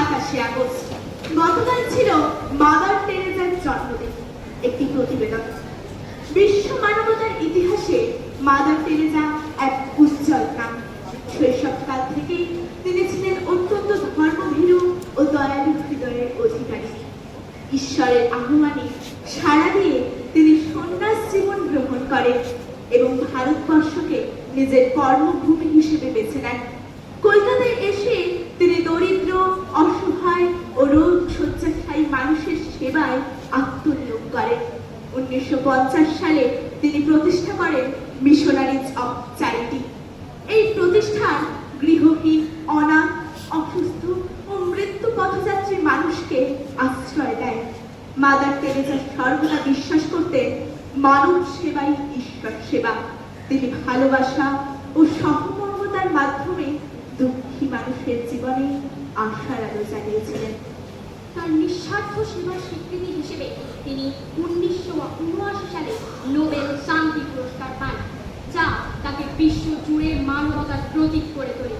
আঠাশে আগস্ট। গতকাল ছিল মাদার টেরেজার জন্মদিন, একটি প্রতিবেদন। বিশ্ব মানবতার ইতিহাসে মাদার টেরেজা এক উজ্জ্বল নাম শৈশবকাল থেকেই তিনি ছিলেন অত্যন্ত ধর্মভীরু ও দয়ালু হৃদয়ের অধিকারী। ঈশ্বরের আহ্বানে সাড়া দিয়ে তিনি সন্ন্যাস জীবন গ্রহণ করেন এবং ভারতবর্ষকে নিজের কর্মভূমি হিসেবে বেছে নেন। কলকাতায় এসে তিনি দরিদ্র অসহায় ও রোগ শয্যাশায়ী মানুষের সেবায় আত্মনিয়োগ করেন উনিশশো সালে তিনি প্রতিষ্ঠা করেন মিশনারিজ অফ চ্যারিটি এই প্রতিষ্ঠান গৃহহীন, অনাথ, অসুস্থ ও মৃত্যু পথযাত্রী মানুষকে আশ্রয় দেয়। মাদার তেরেজা সর্বদা বিশ্বাস করতেন, মানব সেবাই ঈশ্বর সেবা। তিনি ভালোবাসা ও সহমর্মতার মাধ্যমে দুঃখী মানুষের জীবনে আশার আলো জ্বালিয়েছিলেন তার নিঃস্বার্থ সেবার স্বীকৃতি হিসেবে তিনি উনিশশো উনআশি সালে নোবেল শান্তি পুরস্কার পান, যা তাকে বিশ্ব জুড়ে মানবতার প্রতীক করে তোলে।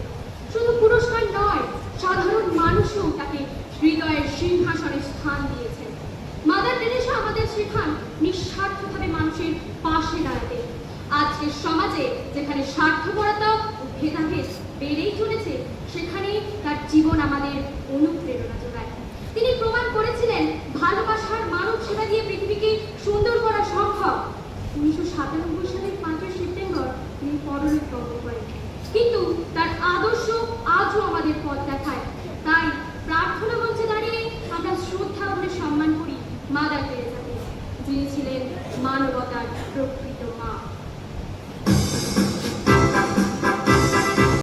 শুধু পুরস্কার নয়, সাধারণ মানুষও তাকে হৃদয়ের সিংহাসনে স্থান দিয়েছেন। মাদার টেরেসা আমাদের শেখান নিঃস্বার্থভাবে মানুষের পাশে দাঁড়াতে। আজকের সমাজে যেখানে স্বার্থপরতা ও ভেদাভেদ বেড়েই চলেছে, সেখানেই তার জীবন আমাদের অনুপ্রেরণা। আদর্শ আজও আমাদের পথ দেখায়। তাই প্রার্থনা মঞ্চে দাঁড়িয়ে আমরা শ্রদ্ধা করে সম্মান করি মাদার তেরেসাকে যিনি ছিলেন মানবতার প্রকৃত মা।